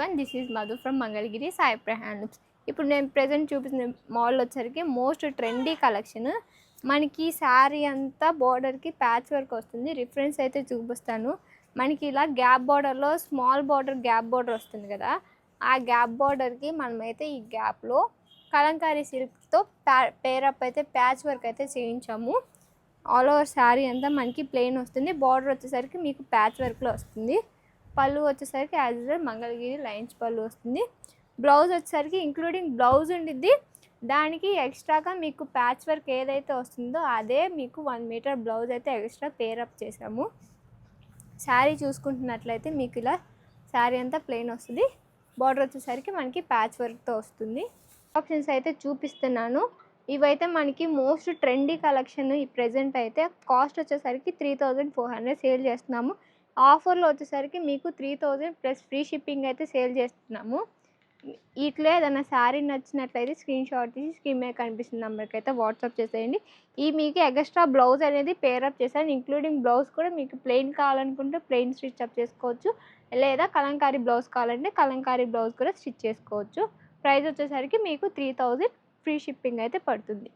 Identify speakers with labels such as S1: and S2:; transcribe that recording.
S1: One this is Madhu from Mangalagiri Sai handlooms ఇప్పుడు నేను present చూపిస్తున్న మోడల్ వచ్చరికి మోస్ట్ ట్రెండీ కలెక్షన్ మనకి శారీ అంతా బార్డర్కి ప్యాచ్ వర్క్ వస్తుంది. రిఫరెన్స్ అయితే చూపిస్తాను. మనకి ఇలా గ్యాప్ బార్డర్లో స్మాల్ బార్డర్ గ్యాప్ బార్డర్ వస్తుంది కదా. ఆ గ్యాప్ బార్డర్కి మనమైతే ఈ గ్యాప్లో కలంకారీ సిల్క్తో ప్యా పేరప్ అయితే ప్యాచ్ వర్క్ అయితే చేయించాము. ఆల్ ఓవర్ శారీ అంతా మనకి ప్లెయిన్ వస్తుంది. బార్డర్ వచ్చేసరికి మీకు ప్యాచ్ వర్క్లో వస్తుంది. పళ్ళు వచ్చేసరికి యాజ్ యూజువల్ మంగళగిరి లైన్స్ పళ్ళు వస్తుంది. బ్లౌజ్ వచ్చేసరికి ఇంక్లూడింగ్ బ్లౌజ్ ఉండిద్ది. దానికి ఎక్స్ట్రాగా మీకు ప్యాచ్ వర్క్ ఏదైతే వస్తుందో అదే మీకు వన్ మీటర్ బ్లౌజ్ అయితే ఎక్స్ట్రా పేరప్ చేసాము శారీ చూసుకుంటున్నట్లయితే మీకు ఇలా శారీ అంతా ప్లెయిన్ వస్తుంది. బార్డర్ వచ్చేసరికి మనకి ప్యాచ్ వర్క్తో వస్తుంది. ఆప్షన్స్ అయితే చూపిస్తున్నాను. ఇవైతే మనకి మోస్ట్ ట్రెండీ కలెక్షన్ ఈ ప్రెజెంట్ అయితే కాస్ట్ వచ్చేసరికి three thousand four hundred sale చేస్తున్నాము. ఆఫర్లో వచ్చేసరికి మీకు three thousand plus free shipping అయితే సేల్ చేస్తున్నాము. ఇట్లే ఏదైనా శారీ నచ్చినట్లయితే స్క్రీన్ షాట్ తీసి స్క్రీన్ మీద కనిపిస్తున్న నెంబర్కి అయితే వాట్సాప్ చేసేయండి. ఈ మీకు ఎక్స్ట్రా బ్లౌజ్ అనేది పేరప్ చేశాను. ఇంక్లూడింగ్ బ్లౌజ్ కూడా మీకు ప్లెయిన్ కావాలనుకుంటే ప్లెయిన్ స్టిచ్ అప్ చేసుకోవచ్చు. లేదా కలంకారీ బ్లౌజ్ కావాలంటే కలంకారీ బ్లౌజ్ కూడా స్టిచ్ చేసుకోవచ్చు. ప్రైస్ వచ్చేసరికి మీకు త్రీ థౌజండ్ ఫ్రీ షిప్పింగ్ అయితే పడుతుంది.